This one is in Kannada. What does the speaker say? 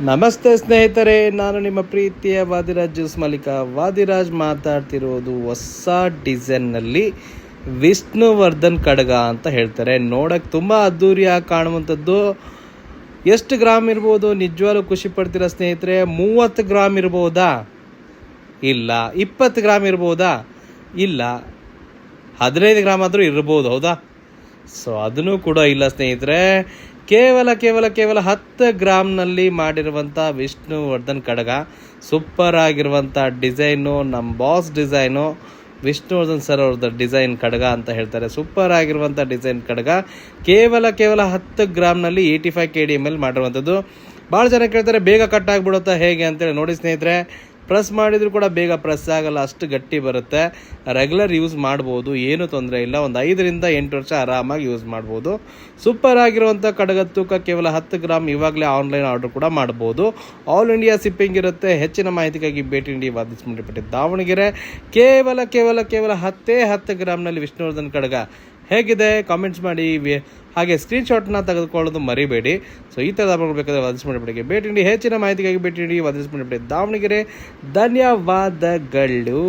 ನಮಸ್ತೆ ಸ್ನೇಹಿತರೆ, ನಾನು ನಿಮ್ಮ ಪ್ರೀತಿಯ ವಾದಿರಾಜ್ ಜ್ಯೂಸ್ ಮಾಲೀಕ. ವಾದಿರಾಜ್ ಮಾತಾಡ್ತಿರೋದು ಹೊಸ ಡಿಸೈನ್ನಲ್ಲಿ ವಿಷ್ಣುವರ್ಧನ್ ಕಡಗ ಅಂತ ಹೇಳ್ತಾರೆ. ನೋಡೋಕ್ಕೆ ತುಂಬ ಅದ್ಧೂರಿಯಾಗಿ ಕಾಣುವಂಥದ್ದು. ಎಷ್ಟು ಗ್ರಾಮ್ ಇರ್ಬೋದು? ನಿಜವಾಗ್ಲೂ ಖುಷಿ ಪಡ್ತೀರಾ ಸ್ನೇಹಿತರೆ? ಮೂವತ್ತು ಗ್ರಾಮ್ ಇರ್ಬೋದಾ? ಇಲ್ಲ. ಇಪ್ಪತ್ತು ಗ್ರಾಮ್ ಇರ್ಬೋದಾ? ಇಲ್ಲ. ಹದಿನೈದು ಗ್ರಾಮ್ ಆದರೂ ಇರ್ಬೋದು, ಹೌದಾ? ಸೊ ಅದನ್ನು ಕೂಡ ಇಲ್ಲ ಸ್ನೇಹಿತರೆ. ಕೇವಲ ಕೇವಲ ಕೇವಲ ಹತ್ತು ಗ್ರಾಮ್ನಲ್ಲಿ ಮಾಡಿರುವಂಥ ವಿಷ್ಣುವರ್ಧನ್ ಕಡಗ ಸೂಪರ್ ಆಗಿರುವಂಥ ಡಿಸೈನು ನಮ್ಮ ಬಾಸ್ ಡಿಸೈನು, ವಿಷ್ಣುವರ್ಧನ್ ಸರ್ ಅವ್ರದ್ದು ಡಿಸೈನ್ ಕಡಗ ಅಂತ ಹೇಳ್ತಾರೆ. ಸೂಪರ್ ಆಗಿರುವಂಥ ಡಿಸೈನ್ ಕಡಗ ಕೇವಲ ಕೇವಲ ಹತ್ತು ಗ್ರಾಮ್ನಲ್ಲಿ eighty five K D M L ಮಾಡಿರುವಂಥದ್ದು ಭಾಳ ಜನ ಕೇಳ್ತಾರೆ, ಬೇಗ ಕಟ್ ಆಗಿಬಿಡುತ್ತಾ ಹೇಗೆ ಅಂತೇಳಿ. ನೋಡಿ ಸ್ನೇಹಿತರೆ ಪ್ರೆಸ್ ಮಾಡಿದರೂ ಕೂಡ ಬೇಗ ಪ್ರೆಸ್ ಆಗಲ್ಲ, ಅಷ್ಟು ಗಟ್ಟಿ ಬರುತ್ತೆ. ರೆಗ್ಯುಲರ್ ಯೂಸ್ ಮಾಡ್ಬೋದು, ಏನು ತೊಂದರೆ ಇಲ್ಲ. ಒಂದು ಐದರಿಂದ ಎಂಟು ವರ್ಷ ಆರಾಮಾಗಿ ಯೂಸ್ ಮಾಡ್ಬೋದು. ಸೂಪರ್ ಆಗಿರುವಂಥ ಕಡಗ ತೂಕ ಕೇವಲ ಹತ್ತು ಗ್ರಾಮ್ ಇವಾಗಲೇ ಆನ್ಲೈನ್ ಆರ್ಡರ್ ಕೂಡ ಮಾಡ್ಬೋದು. ಆಲ್ ಇಂಡಿಯಾ ಸಿಪ್ಪಿಂಗ್ ಇರುತ್ತೆ. ಹೆಚ್ಚಿನ ಮಾಹಿತಿಗಾಗಿ ಭೇಟಿ ನೀಡಿ ವಾದಿಸ್ಮಂಡಿಪಟ್ಟಿ ದಾವಣಗೆರೆ. ಕೇವಲ ಕೇವಲ ಕೇವಲ ಹತ್ತೇ ಹತ್ತು ಗ್ರಾಮ್ನಲ್ಲಿ ವಿಷ್ಣುವರ್ಧನ್ ಕಡಗ ಹೇಗಿದೆ ಕಾಮೆಂಟ್ಸ್ ಮಾಡಿ ಹಾಗೆ ಸ್ಕ್ರೀನ್ಶಾಟ್ನ ತೆಗೆದುಕೊಳ್ಳೋದು ಮರಿಬೇಡಿ. ಸೊ ಈ ಥರದ ಬೇಕಾದ್ರೆ ವಾದಿಸ್ಮಂಡಿಪಟ್ಟಿಗೆ ಭೇಟಿ ನೀಡಿ, ಹೆಚ್ಚಿನ ಮಾಹಿತಿಗಾಗಿ ಭೇಟಿ ನೀಡಿ ವಾದಿಸ್ಮಂಡಿಪಟ್ಟಿ ದಾವಣಗೆರೆ, ಧನ್ಯವಾದಗಳು.